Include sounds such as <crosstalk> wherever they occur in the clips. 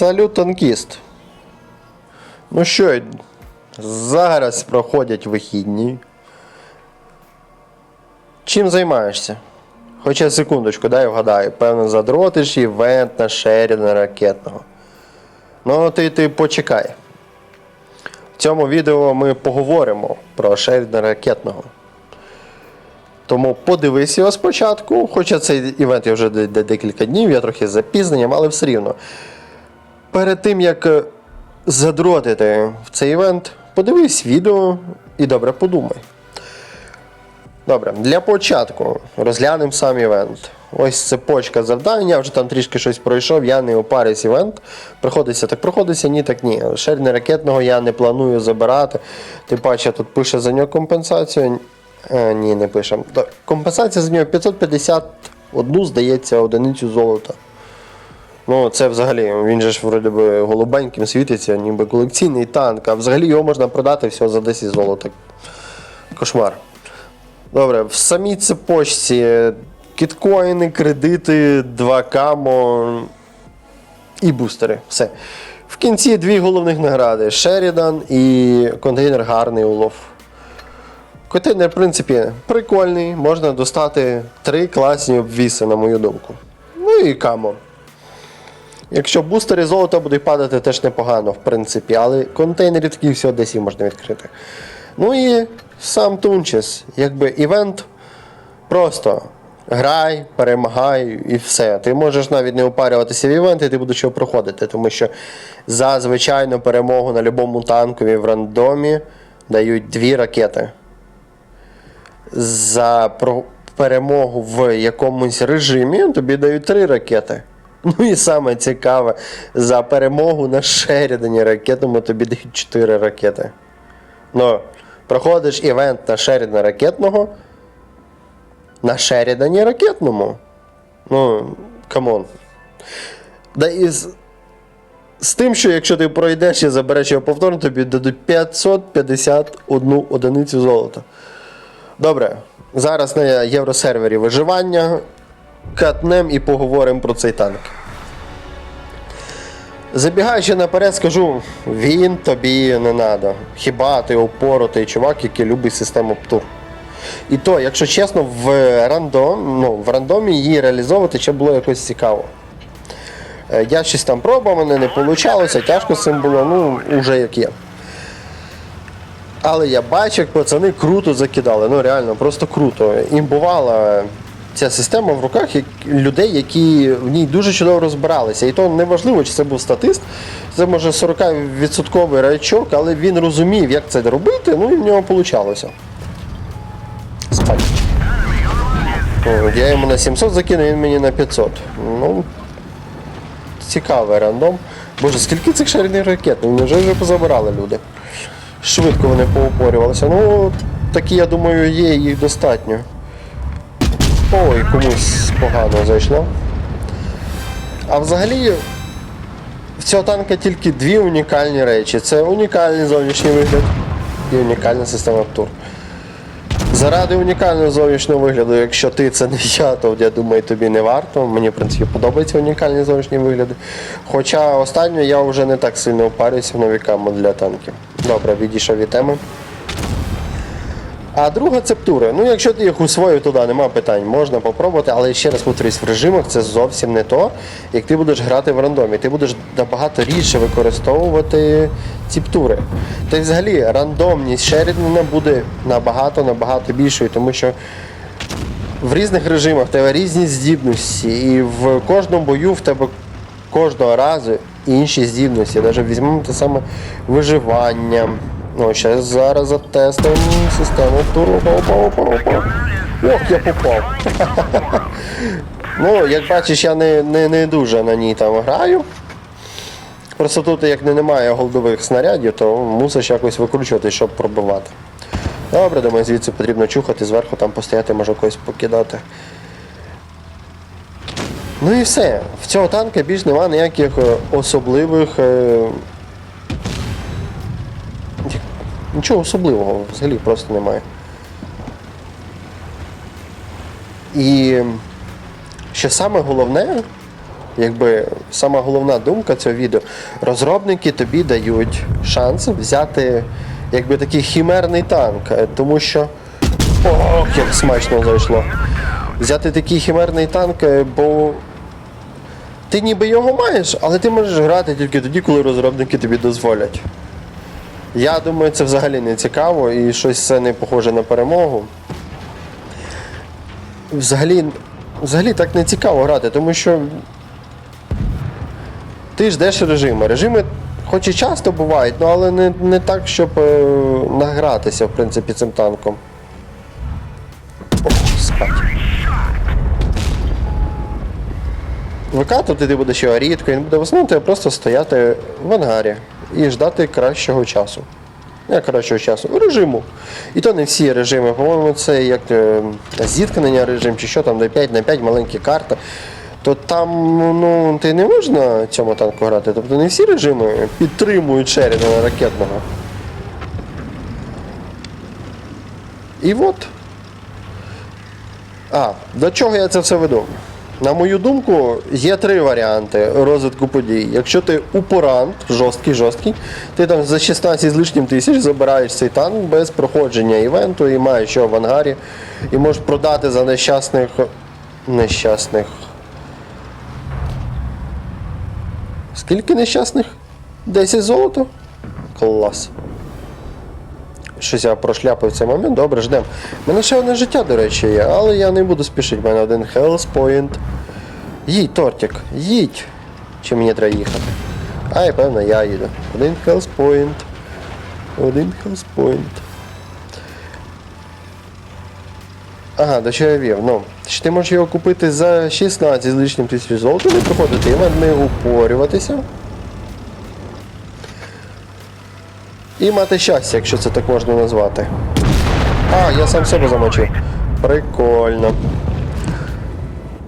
Салют, танкіст. Ну що, зараз проходять вихідні. Чим займаєшся? Хоча секундочку, дай вгадаю. Певно, задротиш івент на Шеріна ракетного. Ну, ти, ти почекай. В цьому відео ми поговоримо про Шеріна ракетного. Тому подивись його спочатку, хоча цей івент я вже де- де- декілька днів, я трохи з запізненням, але все рівно. Перед тим як е, задротити в цей івент, подивись відео і добре подумай. Добре, для початку розглянемо сам івент. Ось цепочка завдань, я вже там трішки щось пройшов, я не опарюсь івент. Приходиться так проходиться, ні, так ні. Шерне ракетного я не планую забирати. Тим паче тут пише за нього компенсацію. Е, ні, не пише. Компенсація за нього 551, здається, одиницю золота. Ну, це взагалі, він же ж вроді би голубеньким світиться, ніби колекційний танк, а взагалі його можна продати всього за 10 золота. Кошмар. Добре, в самій цепочці кіткоїни, кредити, 2 камо і бустери. Все. В кінці дві головних награди: Шерідан і контейнер гарний улов. Контейнер, в принципі, прикольний, можна достати три класні обвіси, на мою думку. Ну і камо. Якщо бустери золота будуть падати, теж непогано, в принципі, але контейнерів таких всього 10 можна відкрити. Ну і сам Тунчес, якби івент просто грай, перемагай і все. Ти можеш навіть не опарюватися в івент, і ти будеш його проходити, тому що за звичайну перемогу на будь-якому танкові в рандомі дають дві ракети. За перемогу в якомусь режимі тобі дають три ракети. <laughs> Ну і саме цікаве, за перемогу на Шерідані ракетному тобі дають 4 ракети. Ну, проходиш івент на Шерідана ракетного. На Шерідані ракетному. Ну, камон. Да і з, з тим, що якщо ти пройдеш і забереш його повторно, тобі дадуть 551 одиницю золота. Добре, зараз на євросервері виживання. Катнем і поговоримо про цей танк. Забігаючи наперед, скажу, він тобі не треба. Хіба ти опоротий чувак, який любить систему ПТУР. І то, якщо чесно, в рандом, ну, в рандомі її реалізовувати ще було якось цікаво. Е, Я щось там пробував, мене не вийшло, тяжко з цим було, ну, уже як є. Але я бачу, як пацани круто закидали. Ну реально, просто круто. Їм бувала ця система в руках людей, які в ній дуже чудово розбиралися. І то не важливо, чи це був статист, це може 40% рачок, але він розумів, як це робити, ну і в нього вийшло. Спать. Я йому на 700 закинув, він мені на 500. Ну, цікавий рандом. Боже, скільки цих шарених ракет? Ну, вже вже позабирали люди. Швидко вони поупорювалися. Ну, такі, я думаю, є, їх достатньо. Ой, комусь погано зайшло. А взагалі, в цього танка тільки дві унікальні речі. Це унікальний зовнішній вигляд і унікальна система птур. Заради унікального зовнішнього вигляду, якщо ти це не я, то я думаю, тобі не варто. Мені, в принципі, подобаються унікальні зовнішні вигляди. Хоча останньо я вже не так сильно впарююся нові камо для танків. Добре, відійшов від теми. А друга це птури. Ну, якщо ти їх усвоїв туди, нема питань, можна попробувати, але ще раз повторюсь, в режимах це зовсім не то, як ти будеш грати в рандомі. Ти будеш набагато рідше використовувати ці птури. Та й взагалі рандомність Шерідана буде набагато-набагато більшою, тому що в різних режимах в тебе різні здібності, і в кожному бою в тебе кожного разу інші здібності. Навіть візьмемо те саме виживання. Ну, ще зараз затестуємо систему опа. Ох, я попав. <laughs> ну, як бачиш, я не, не, не дуже на ній там граю. Просто тут, як не немає голдових снарядів, то мусиш якось викручувати, щоб пробивати. Добре, думаю, звідси потрібно чухати, зверху там постояти, може когось покидати. Ну і все. В цього танка більш нема ніяких е, особливих. Нічого особливого взагалі просто немає. І що саме головне, якби сама головна думка цього відео. Розробники тобі дають шанс взяти якби такий хімерний танк, е, тому що. Ох, як смачно зайшло. Взяти такий хімерний танк, е, бо ти ніби його маєш, але ти можеш грати тільки тоді, коли розробники тобі дозволять. Я думаю, це взагалі не цікаво і щось це не похоже на перемогу. Взагалі, взагалі так не цікаво грати, тому що ти ждеш режими. Режими хоч і часто бувають, ну, але не, не так, щоб е, награтися, в принципі, цим танком. Ох, спать. Викатувати ти будеш його рідко, він буде в основному просто стояти в ангарі і ждати кращого часу. Не кращого часу, режиму. І то не всі режими. По-моєму, це як е, зіткнення режим, чи що там, де 5 на 5 маленькі карти. То там ну, ти не можна цьому танку грати. Тобто не всі режими підтримують Шерідана ракетного. І от. А, до чого я це все веду? На мою думку, є три варіанти розвитку подій. Якщо ти упорант, жорсткий, жорсткий, ти там за 16 з лишнім тисяч забираєш цей танк без проходження івенту і маєш його в ангарі, і можеш продати за нещасних. нещасних. Скільки нещасних? 10 золота? Клас. Щось я прошляпав цей момент, добре, ждемо. У мене ще одне життя, до речі, є, але я не буду спішити. У мене один Point. Їдь, тортик, їдь. Чи мені треба їхати? А, і певно, я їду. Один Point. Один Point. Ага, до чого я вів. Ну, що ти можеш його купити за 16 з лишнім тисяч золота, не проходити івент, не упорюватися. І мати щастя, якщо це так можна назвати. А, я сам себе замочив. Прикольно.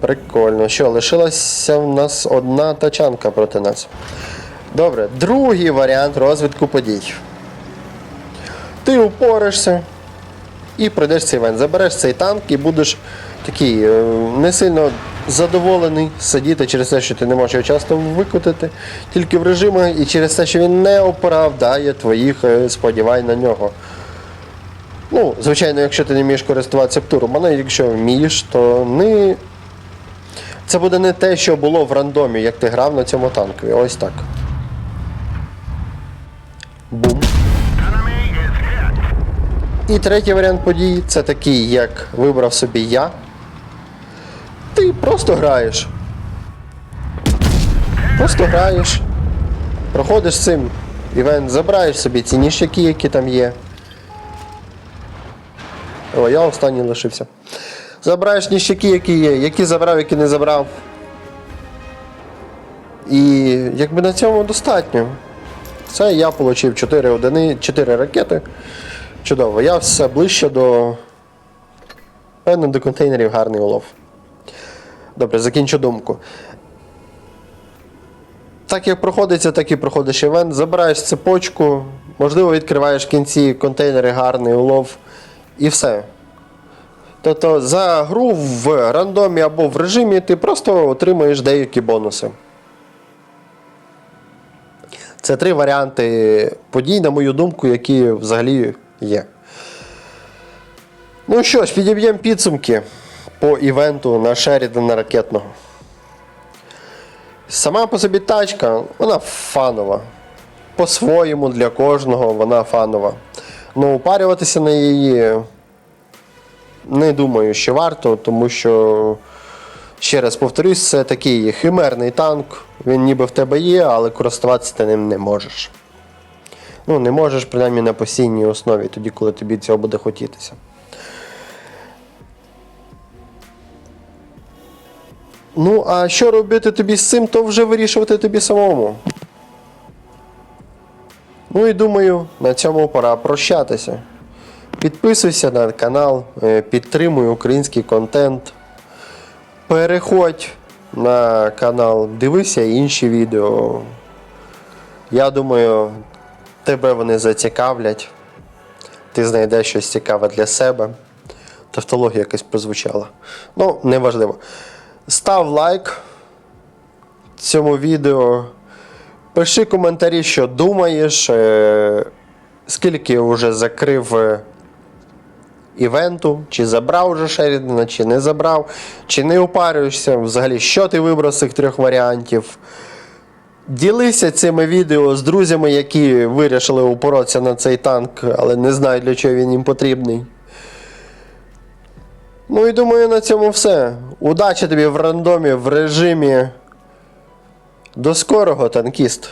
Прикольно. Що, лишилася в нас одна тачанка проти нас. Добре, другий варіант розвитку подій. Ти упоришся і пройдеш цей івент. Забереш цей танк і будеш такий е, не сильно задоволений сидіти через те, що ти не можеш його часто викотити, тільки в режимах і через те, що він не оправдає твоїх е, сподівань на нього. Ну, звичайно, якщо ти не вмієш користуватися птуром, але якщо вмієш, то не... це буде не те, що було в рандомі, як ти грав на цьому танкові. Ось так. Бум. І третій варіант подій це такий, як вибрав собі я. Ти просто граєш. Просто граєш. Проходиш цим івент, забираєш собі ці ніщаки, які там є. О, я останній лишився. Забираєш ніщаки, які є, які забрав, які не забрав. І якби на цьому достатньо. Це я отримав 4 одини, 4 ракети. Чудово. Я все ближче до. Певно, до контейнерів гарний улов. Добре, закінчу думку. Так як проходиться, так і проходиш івент. Забираєш цепочку, можливо, відкриваєш в кінці контейнери гарний улов. І все. Тобто за гру в рандомі або в режимі ти просто отримуєш деякі бонуси. Це три варіанти подій, на мою думку, які взагалі є. Ну що ж, підіб'ємо підсумки по івенту на Шерідана ракетного. Сама по собі тачка, вона фанова. По-своєму для кожного вона фанова. Ну, упарюватися на її не думаю, що варто, тому що, ще раз повторюсь, це такий химерний танк. Він ніби в тебе є, але користуватися ти ним не можеш. Ну, не можеш, принаймні, на постійній основі, тоді, коли тобі цього буде хотітися. Ну, а що робити тобі з цим, то вже вирішувати тобі самому. Ну і думаю, на цьому пора прощатися. Підписуйся на канал, е, підтримуй український контент. Переходь на канал, дивися інші відео. Я думаю, тебе вони зацікавлять. Ти знайдеш щось цікаве для себе. Тавтологія якась прозвучала. Ну, неважливо. Став лайк, цьому відео. Пиши коментарі, що думаєш, е, скільки вже закрив е, івенту, чи забрав вже Шерідана, чи не забрав, чи не опарюєшся, взагалі, що ти вибрав з цих трьох варіантів. Ділися цими відео з друзями, які вирішили упоротися на цей танк, але не знають, для чого він їм потрібний. Ну і думаю, на цьому все. Удачі тобі в рандомі, в режимі. До скорого, танкіст.